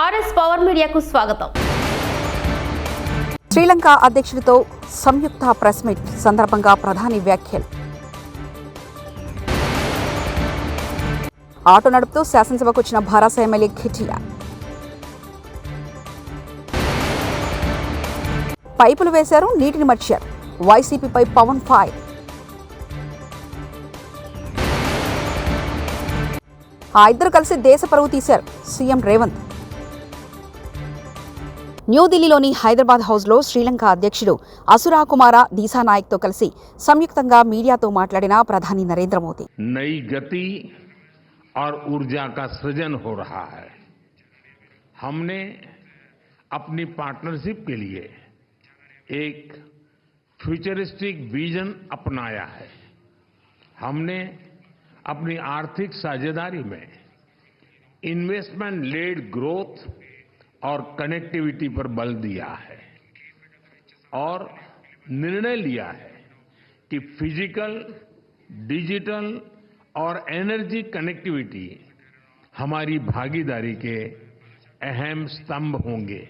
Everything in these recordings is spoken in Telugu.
ఆర్ఎస్ పవర్ మీడియాకు స్వాగతం. శ్రీలంక అధ్యక్షుడితో సంయుక్త ప్రెస్ మీట్ సందర్భంగా ప్రధాని వ్యాఖ్యలు. ఆటో నడుపుతూ శాసనసభకు వచ్చిన భారాస ఎమ్మెల్యే ఖిటియా పైపులు వేశారు నీటిని మర్చారు. వైసీపీపై పవన్ ఫైర్. ఆ ఇద్దరు కలిసి దేశ పరువు తీశారు సీఎం రేవంత్. న్యూఢిల్లీలోని హైదరాబాద్ హౌస్లో శ్రీలంక అధ్యక్షుడు అసురా కుమార దీసానాయక్తో కలిసి సంయుక్తంగా మీడియాతో మాట్లాడిన ప్రధాని నరేంద్ర మోదీ नई गति और ऊर्जा का सृजन हो रहा है हमने अपनी पार्टनरशिप के लिए एक फ्यूचरिस्टिक विजन अपनाया है हमने अपनी आर्थिक साझेदारी में इन्वेस्टमेंट लेड ग्रोथ और कनेक्टिविटी पर बल दिया है और निर्णय लिया है कि फिजिकल डिजिटल और एनर्जी कनेक्टिविटी हमारी भागीदारी के अहम स्तंभ होंगे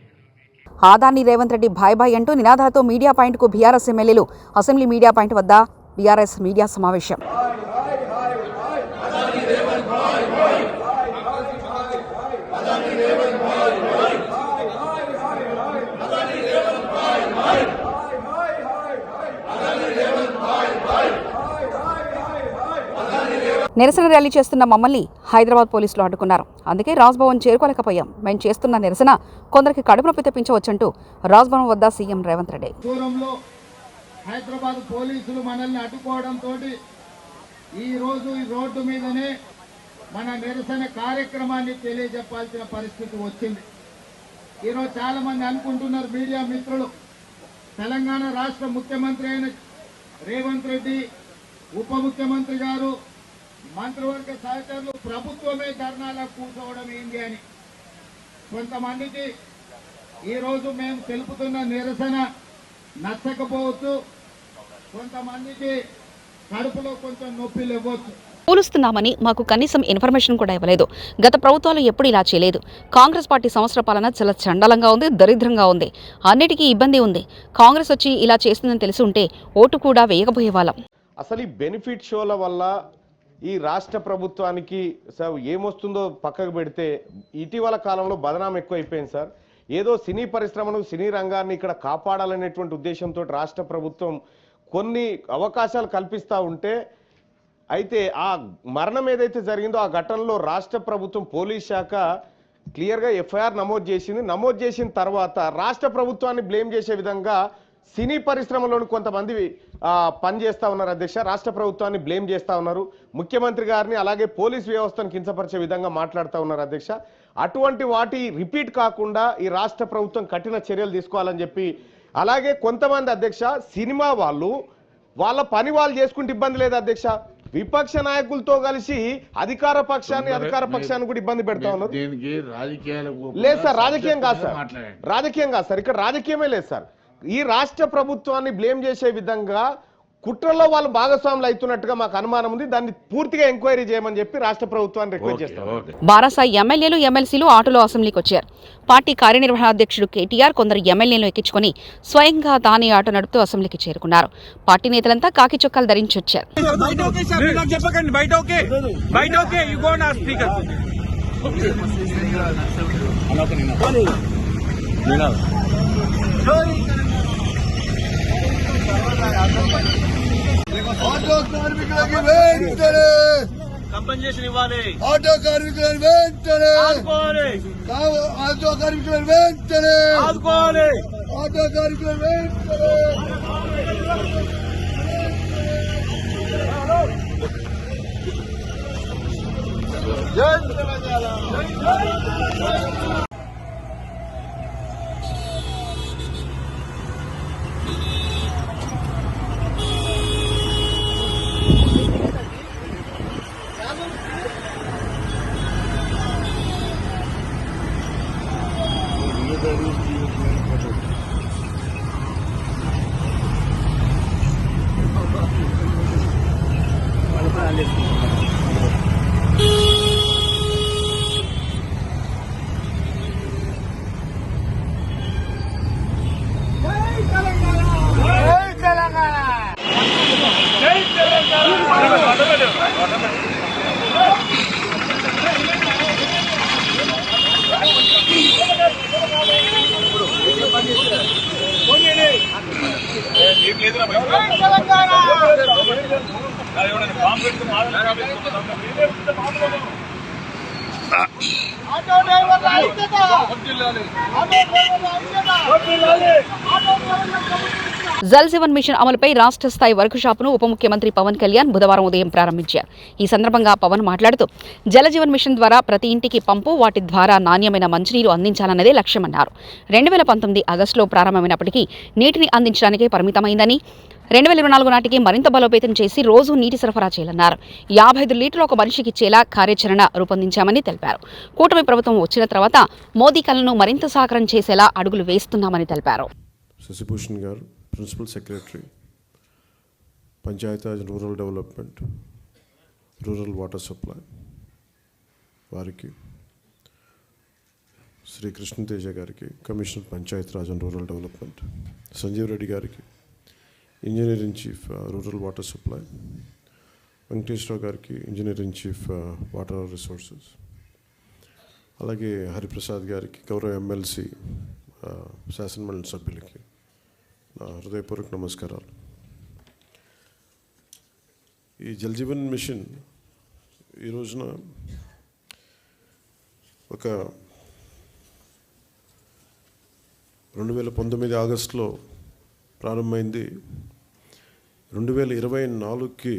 ఆదాని రేవంత్ రెడ్డి భాయ్ భాయ్ అంటూ నినాదాలతో మీడియా పాయింట్కు బీఆర్ఎస్ ఎమ్మెల్యేలు అసెంబ్లీ మీడియా పాయింట్ వద్ద బీఆర్ఎస్ మీడియా సమావేశం నిరసన ర్యాలీ చేస్తున్న మమ్మల్ని హైదరాబాద్ పోలీసులు అడ్డుకున్నారు. అందుకే రాజ్భవన్ చేరుకోలేకపోయాం. మేము చేస్తున్న నిరసన కొందరికి కడుపు నొప్పి తెప్పించవచ్చంటూ రాజ్భవన్ వద్ద సీఎం రేవంత్ రెడ్డి. హైదరాబాద్ పోలీసులు మనల్ని అడ్డుకోవడంతో ఈరోజు ఈ రోడ్డు మీదనే మన నిరసన కార్యక్రమాన్ని తెలియజెప్పాల్సిన పరిస్థితి వచ్చింది. ఈరోజు చాలామంది అనుకుంటున్నారు మీడియా మిత్రులు. తెలంగాణ రాష్ట్ర ముఖ్యమంత్రి అయిన రేవంత్ రెడ్డి ఉప ముఖ్యమంత్రి గారు మంత్రివర్గ సహచరులు ప్రభుత్వమే ధర్నాలో కూర్చోవడం ఏంటి అని. కొంతమందికి ఈరోజు మేము తెలుపుతున్న నిరసన నచ్చకపోవచ్చు. కొంతమందికి కడుపులో కొంచెం నొప్పిలు ఇవ్వచ్చు కూలుస్తున్నామని మాకు కనీసం ఇన్ఫర్మేషన్ కూడా ఇవ్వలేదు. గత ప్రభుత్వాలు ఎప్పుడు ఇలా చేయలేదు. కాంగ్రెస్ పార్టీ సంవత్సర పాలన చాలా చండలంగా ఉంది దరిద్రంగా ఉంది. అన్నిటికీ ఇబ్బంది ఉంది. కాంగ్రెస్ వచ్చి ఇలా చేస్తుందని తెలిసి ఉంటే ఓటు కూడా వేయకపోయేవాళ్ళం అసలు ఈ బెనిఫిట్ షోల వల్ల ఈ రాష్ట్ర ప్రభుత్వానికి సార్ ఏమొస్తుందో పక్కకు పెడితే ఇటీవల కాలంలో బదనాం ఎక్కువైపోయింది సార్. ఏదో సినీ పరిశ్రమను సినీ రంగాన్ని ఇక్కడ కాపాడాలనేటువంటి ఉద్దేశంతో రాష్ట్ర ప్రభుత్వం కొన్ని అవకాశాలు కల్పిస్తూ ఉంటే అయితే ఆ మరణం ఏదైతే జరిగిందో ఆ ఘటనలో రాష్ట్ర ప్రభుత్వం పోలీస్ శాఖ క్లియర్గా ఎఫ్ఐఆర్ నమోదు చేసింది. నమోదు చేసిన తర్వాత రాష్ట్ర ప్రభుత్వాన్ని బ్లేమ్ చేసే విధంగా సినీ పరిశ్రమలోని కొంతమంది ఆ, పనిచేస్తా ఉన్నారు అధ్యక్ష. రాష్ట్ర ప్రభుత్వాన్ని బ్లేమ్ చేస్తా ఉన్నారు. ముఖ్యమంత్రి గారిని అలాగే పోలీస్ వ్యవస్థను కించపరిచే విధంగా మాట్లాడుతూ ఉన్నారు అధ్యక్ష. అటువంటి వాటి రిపీట్ కాకుండా ఈ రాష్ట్ర ప్రభుత్వం కఠిన చర్యలు తీసుకోవాలని చెప్పి అలాగే కొంతమంది అధ్యక్ష సినిమా వాళ్ళు వాళ్ళ పని వాళ్ళు చేసుకుంటే ఇబ్బంది లేదు అధ్యక్ష. విపక్ష నాయకులతో కలిసి అధికార పక్షాన్ని అధికార పక్షాన్ని కూడా ఇబ్బంది పెడతా ఉన్నారు. లేదు సార్ రాజకీయం కాదు సార్. రాజకీయం కాదు సార్. ఇక్కడ రాజకీయమే లేదు సార్. ఈ రాష్ట్ర ప్రభుత్వాన్ని బ్లేమ్ చేసే విధంగా కుట్రలో వాళ్ళు భాగస్వాములు అవుతున్నట్టుగా మాకు అనుమానం ఉంది. దాన్ని పూర్తిగా ఎంక్వైరీ చేయమని చెప్పి రాష్ట్ర ప్రభుత్వాన్ని రిక్వెస్ట్ చేస్తాం బారాసా ఎమ్మెల్యేలు ఎమ్మెల్సీలు ఆటోలో అసెంబ్లీకి వచ్చారు. పార్టీ కార్యనిర్వహణాధ్యక్షుడు కేటీఆర్ కొందరు ఎమ్మెల్యేలు ఎక్కించుకొని స్వయంగా తానే ఆటో నడుపుతూ అసెంబ్లీకి చేరుకున్నారు. పార్టీ నేతలంతా కాకి చొక్కాలు ధరించి వచ్చారు. బయట ఓకే. సార్ మీరు నాకు చెప్పకండి ఆటో కార్మికులకి వెంటనే! కంపెన్సేషన్ ఇవ్వాలి. ఆటో కార్మికులను వెంటనే! ఆదుకోవాలి. ఆటో కార్మికులను వెంటనే! ఆదుకోవాలి. ఆటో కార్మికులను వెంటనే! జై తెలంగాణ! 哪里？还没回来，老爷。జల్ జీవన్ మిషన్ అమలుపై రాష్ట్ర స్థాయి వర్క్ షాపును ఉప ముఖ్యమంత్రి పవన్ కళ్యాణ్ బుధవారం ఉదయం ప్రారంభించారు. ఈ సందర్భంగా పవన్ మాట్లాడుతూ జల జీవన్ మిషన్ ద్వారా ప్రతి ఇంటికి పంపు వాటి ద్వారా నాణ్యమైన మంచినీరు అందించాలన్నదే లక్ష్యమన్నారు. రెండు వేల పంతొమ్మిది ఆగస్టులో ప్రారంభమైనప్పటికీ నీటిని అందించడానికే పరిమితమైందని రెండు వేల ఇరవై నాలుగు నాటికి మరింత బలోపేతం చేసి రోజు నీటి సరఫరా చేయాలన్నారు. యాభై ఐదు లీటర్లు ఒక మనిషికి ఇచ్చేలా కార్యాచరణ రూపొందించామని తెలిపారు. కూటమి ప్రభుత్వం వచ్చిన తర్వాత మోదీ కలను మరింత సాకారం చేసేలా అడుగులు వేస్తున్నామని తెలిపారు. శశిభూషణ్ గారు principal secretary Panchayati Raj rural development rural water supply వారికి శ్రీ కృష్ణతేజ గారికి commissioner Panchayati Raj and rural development Sanjeev Reddy గారికి engineer in chief rural water supply Venkateswara Rao గారికి engineer in chief water resources అలాగే హరిప్రసాద్ గారికి గౌరవ ఎమ్మెల్సీ శాసనమండలి సభ్యులకి నా హృదయపూర్వక నమస్కారాలు. ఈ జలజీవన్ మిషన్ ఈ రోజున ఒక రెండు వేల పంతొమ్మిది ఆగస్టులో ప్రారంభమైంది. రెండు వేల ఇరవై నాలుగుకి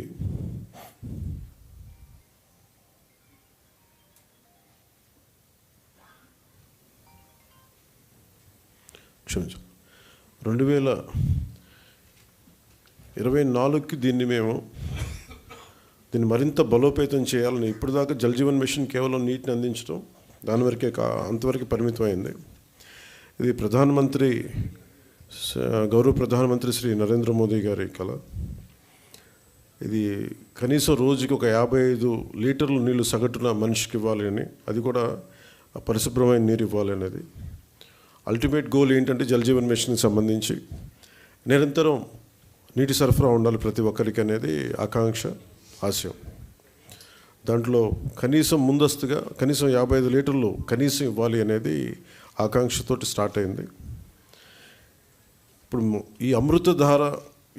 క్షమించాలి రెండు వేల ఇరవై నాలుగుకి దీన్ని మేము దీన్ని మరింత బలోపేతం చేయాలని ఇప్పటిదాకా జల్ జీవన్ మిషన్ కేవలం నీటిని అందించడం దాని వరకే కా అంతవరకు పరిమితమైంది. ఇది ప్రధానమంత్రి గౌరవ ప్రధానమంత్రి శ్రీ నరేంద్ర మోదీ గారి కళ. ఇది కనీసం రోజుకి ఒక యాభై ఐదు లీటర్లు నీళ్ళు సగటున మనిషికి ఇవ్వాలి అని అది కూడా పరిశుభ్రమైన నీరు ఇవ్వాలి అనేది. అల్టిమేట్ గోల్ ఏంటంటే జలజీవన్ మిషన్కి సంబంధించి నిరంతరం నీటి సరఫరా ఉండాలి ప్రతి ఒక్కరికి అనేది ఆకాంక్ష ఆశయం. దాంట్లో కనీసం ముందస్తుగా కనీసం యాభై ఐదు లీటర్లు కనీసం ఇవ్వాలి అనేది ఆకాంక్షతోటి స్టార్ట్ అయింది. ఇప్పుడు ఈ అమృతధార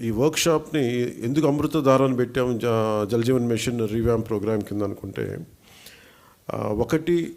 ఈ వర్క్షాప్ని ఎందుకు అమృతధారని పెట్టాము జలజీవన్ మిషన్ రీవ్యామ్ ప్రోగ్రామ్ కింద అనుకుంటే ఒకటి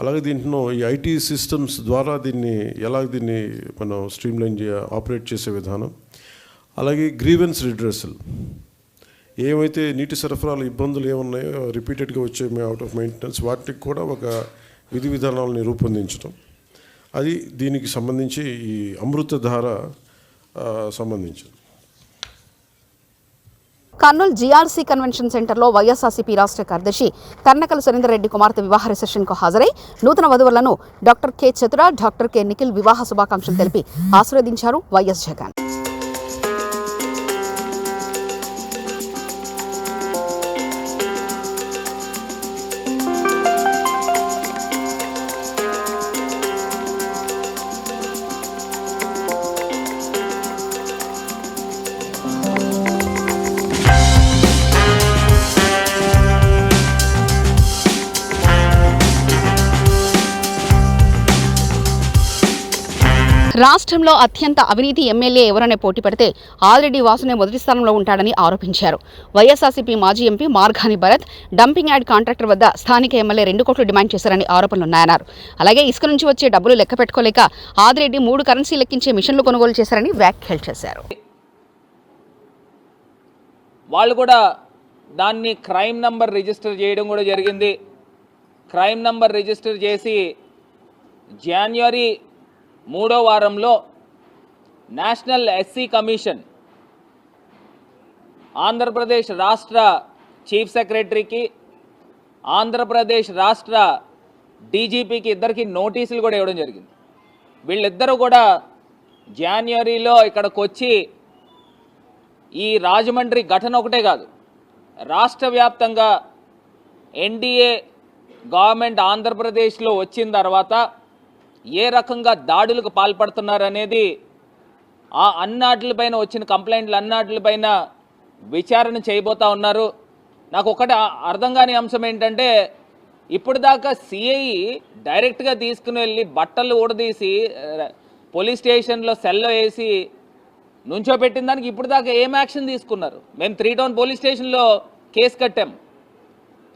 అలాగే దీంట్లో ఈ ఐటీ సిస్టమ్స్ ద్వారా దీన్ని ఎలా దీన్ని మనం స్ట్రీమ్లైన్ చే ఆపరేట్ చేసే విధానం. అలాగే గ్రీవెన్స్ రిడ్రెసల్ ఏమైతే నీటి సరఫరాలు ఇబ్బందులు ఏమున్నాయో రిపీటెడ్గా వచ్చే అవుట్ ఆఫ్ మెయింటెనెన్స్ వాటికి కూడా ఒక విధి విధానాలని రూపొందించడం అది దీనికి సంబంధించి ఈ అమృతధార సంబంధించింది. కర్నూలు జీఆర్సీ కన్వెన్షన్ సెంటర్లో వైఎస్ఆర్సీపీ రాష్ట్ర కార్యదర్శి కర్నకల సురేందర్ రెడ్డి కుమార్తె వివాహ రిసెప్షన్కు హాజరై నూతన వధువులను doctor K Chatura doctor K Nikhil వివాహ శుభాకాంక్షలు తెలిపి ఆశీర్వదించారు వైఎస్ జగన్. రాష్ట్రంలో అత్యంత అవినీతి ఎమ్మెల్యే ఎవరనే పోటీ పడితే ఆల్రెడీ వాసునే మొదటి స్థానంలో ఉంటాడని ఆరోపించారు. వైఎస్ఆర్సీపీ మాజీ MP Margani Bharat dumping yard contractor వద్ద స్థానిక ఎమ్మెల్యే రెండు కోట్లు డిమాండ్ చేశారని ఆరోపణలున్నాయన్నారు అలాగే ఇసుక నుంచి వచ్చే డబ్బులు లెక్క పెట్టుకోలేక ఆదిరెడ్డి మూడు కరెన్సీ లెక్కించే మిషన్లు కొనుగోలు చేశారని వ్యాఖ్యలు చేశారు. వాళ్ళు కూడా దాన్ని క్రైమ్ నంబర్ రిజిస్టర్ చేయడం కూడా జరిగింది. క్రైమ్ నంబర్ రిజిస్టర్ చేసి జనవరి మూడో వారంలో నేషనల్ ఎస్సీ కమిషన్ ఆంధ్రప్రదేశ్ రాష్ట్ర చీఫ్ సెక్రటరీకి ఆంధ్రప్రదేశ్ రాష్ట్ర డీజీపీకి ఇద్దరికి నోటీసులు కూడా ఇవ్వడం జరిగింది. వీళ్ళిద్దరూ కూడా జాన్యువరిలో ఇక్కడికి వచ్చి ఈ రాజమండ్రి ఘటన ఒకటే కాదు రాష్ట్ర వ్యాప్తంగా ఎన్డీఏ గవర్నమెంట్ ఆంధ్రప్రదేశ్లో వచ్చిన తర్వాత ఏ రకంగా దాడులకు పాల్పడుతున్నారనేది ఆ అన్నాటిపైన వచ్చిన కంప్లైంట్లు అన్నాటిపైన విచారణ చేయబోతా ఉన్నారు. నాకు ఒకటి అర్థం కాని అంశం ఏంటంటే ఇప్పుడు దాకా సిఐ డైరెక్ట్గా తీసుకుని వెళ్ళి బట్టలు ఊడదీసి పోలీస్ స్టేషన్లో సెల్లో వేసి నుంచో పెట్టిన దానికి ఇప్పుడు దాకా ఏం యాక్షన్ తీసుకున్నారు? మేము త్రీ టౌన్ పోలీస్ స్టేషన్లో కేసు కట్టాం.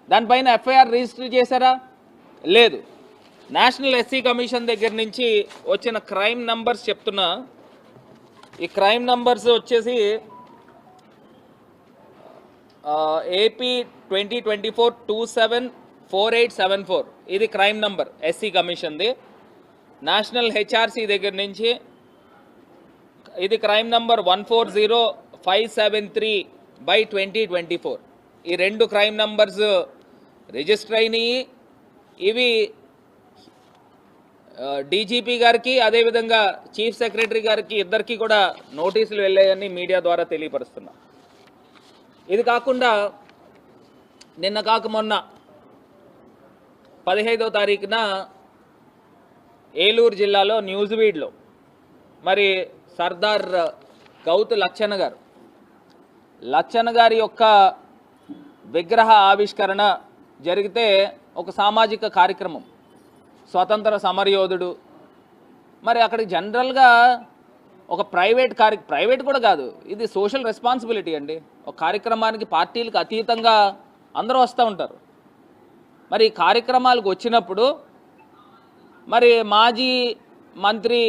దానిపైన ఎఫ్ఐఆర్ రిజిస్టర్ చేశారా? లేదు. నేషనల్ ఎస్సీ కమిషన్ దగ్గర నుంచి వచ్చిన క్రైమ్ నంబర్స్ చెప్తున్నా. ఈ క్రైమ్ నంబర్స్ వచ్చేసి AP twenty twenty four two seven four eight seven four. ఇది క్రైమ్ నంబర్ ఎస్సీ కమిషన్ది. నేషనల్ హెచ్ఆర్సీ దగ్గర నుంచి ఇది crime number one four zero five seven three by twenty twenty four. ఈ రెండు క్రైమ్ నంబర్స్ రిజిస్టర్ అయినాయి. ఇవి డీజీపీ గారికి అదేవిధంగా చీఫ్ సెక్రటరీ గారికి ఇద్దరికి కూడా నోటీసులు వెళ్ళాయని మీడియా ద్వారా తెలియపరుస్తున్నా. ఇది కాకుండా నిన్న కాక మొన్న పదిహైదో తారీఖున ఏలూరు జిల్లాలో న్యూజివీడ్లో మరి సర్దార్ గౌతు లచ్చన్న గారు లచ్చన్న గారి యొక్క విగ్రహ ఆవిష్కరణ జరిగితే ఒక సామాజిక కార్యక్రమం స్వతంత్ర సమరయోధుడు. మరి అక్కడికి జనరల్గా ఒక ప్రైవేట్ కార్య ప్రైవేట్ కూడా కాదు ఇది సోషల్ రెస్పాన్సిబిలిటీ అండి. ఒక కార్యక్రమానికి పార్టీలకు అతీతంగా అందరూ వస్తూ ఉంటారు. మరి కార్యక్రమాలకు వచ్చినప్పుడు మరి మాజీ మంత్రి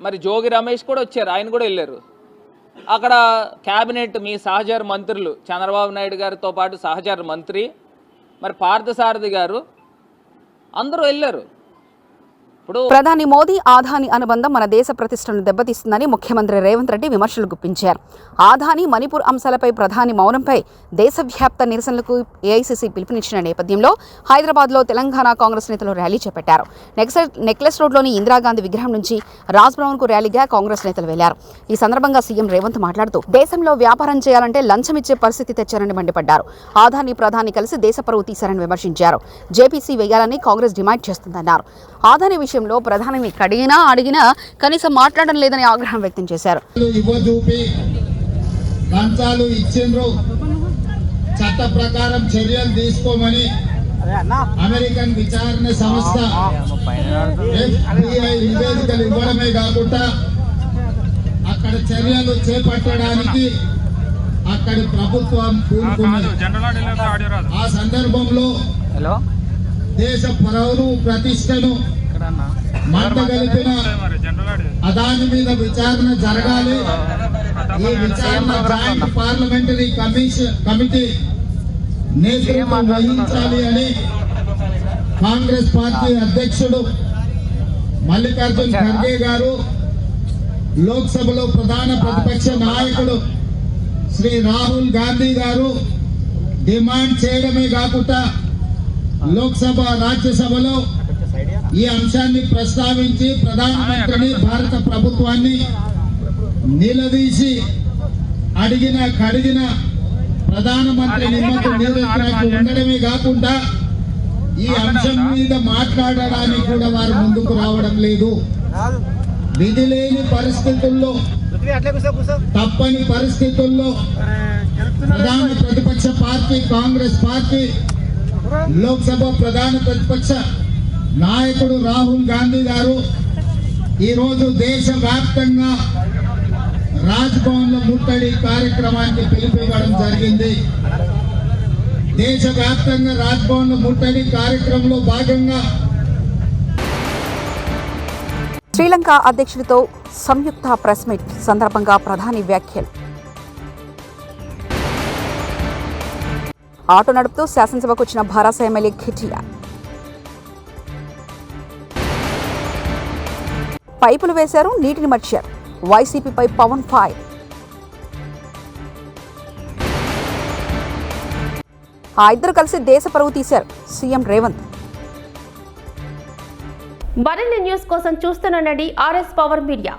మరి జోగి రమేష్ కూడా వచ్చారు ఆయన కూడా వెళ్ళారు. అక్కడ క్యాబినెట్ మీ సహచర మంత్రులు చంద్రబాబు నాయుడు గారితో పాటు సహచర మంత్రి మరి పార్థసారథి గారు అందరూ వెళ్ళారు. ప్రధాని మోదీ ఆధాని అనుబంధం మన దేశ ప్రతిష్టను దెబ్బతీస్తుందని ముఖ్యమంత్రి రేవంత్ రెడ్డి విమర్శలు గుప్పించారు. ఆధాని మణిపూర్ అంశాలపై ప్రధాని మౌనంపై దేశవ్యాప్త నిరసనలకు ఏఐసీసీ పిలుపునిచ్చిన నేపథ్యంలో హైదరాబాద్లో తెలంగాణ కాంగ్రెస్ నేతలు ర్యాలీ చేపట్టారు. నెక్లెస్ రోడ్లోని ఇందిరాగాంధీ విగ్రహం నుంచి రాజ్ భవన్కు ర్యాలీగా కాంగ్రెస్ నేతలు వెళ్ళారు. ఈ సందర్భంగా సీఎం రేవంత్ మాట్లాడుతూ దేశంలో వ్యాపారం చేయాలంటే లంచం ఇచ్చే పరిస్థితి తెచ్చారని మండిపడ్డారు. ఆధాని ప్రధాని కలిసి దేశ పరువు తీశారని విమర్శించారు. జేపీసీ వేయాలని కాంగ్రెస్ డిమాండ్ చేస్తుందన్నారు. ఆధాని విషయం విషయంలో ప్రధానిని కడిగినా అడిగినా కనీసం మాట్లాడడం లేదని ఆగ్రహం వ్యక్తం చేశారు. లంచాలు ఇచ్చిండ్రు. చట్ట ప్రకారం చర్యలు తీసుకోమని అమెరికన్ విచారణ సంస్థ నివేదికలు ఇవ్వడమే కాకుండా అక్కడ చర్యలు చేపట్టడానికి అక్కడి ప్రభుత్వం ఆ సందర్భంలో దేశ పరవును ప్రతిష్టను మంటగలిపిన అదాని మీద విచారణ జరగాలి. ఈ విచారణ జాయింట్ పార్లమెంటరీ కమిషన్ కమిటీ నేతృత్వం వహించాలి అని కాంగ్రెస్ పార్టీ అధ్యక్షుడు మల్లికార్జున్ ఖర్గే గారు లోక్సభలో ప్రధాన ప్రతిపక్ష నాయకుడు శ్రీ రాహుల్ గాంధీ గారు డిమాండ్ చేయడమే కాకుండా లోక్సభ రాజ్యసభలో ఈ అంశాన్ని ప్రస్తావించి ప్రధానమంత్రిని భారత ప్రభుత్వాన్ని నిలదీసి అడిగిన కడిగిన ప్రధానమంత్రి నిమ్మకు ఉండడమే కాకుండా ఈ అంశం మీద మాట్లాడడానికి కూడా వారు ముందుకు రావడం లేదు. విధి లేని పరిస్థితుల్లో తప్పని పరిస్థితుల్లో ప్రధాన ప్రతిపక్ష పార్టీ కాంగ్రెస్ పార్టీ లోక్సభ ప్రధాన ప్రతిపక్ష నాయకుడు రాహుల్ గాంధీ గారు ఈరోజు దేశవ్యాప్తంగా రాజ్భవన్లో ముట్టడి కార్యక్రమానికి పిలుపివ్వడం జరిగింది. దేశవ్యాప్తంగా రాజ్భవన్లో ముట్టడి కార్యక్రమంలో భాగంగా శ్రీలంక అధ్యక్షుడితో సంయుక్త ప్రెస్ మీట్ సందర్భంగా ప్రధాని వ్యాఖ్యలు. ఆటో నడుపుతూ శాసనసభకు వచ్చిన భారాస ఎమ్మెల్యే ఖిటియా పైపులు వేశారు నీటిని మర్చారు. వైసీపీపై పవన్ ఫైర్. ఆ ఇద్దరు కలిసి దేశ పరువు తీశారు సీఎం రేవంత్. మరిన్ని న్యూస్ కోసం చూస్తుండండి ఆర్ఎస్ పవర్ మీడియా.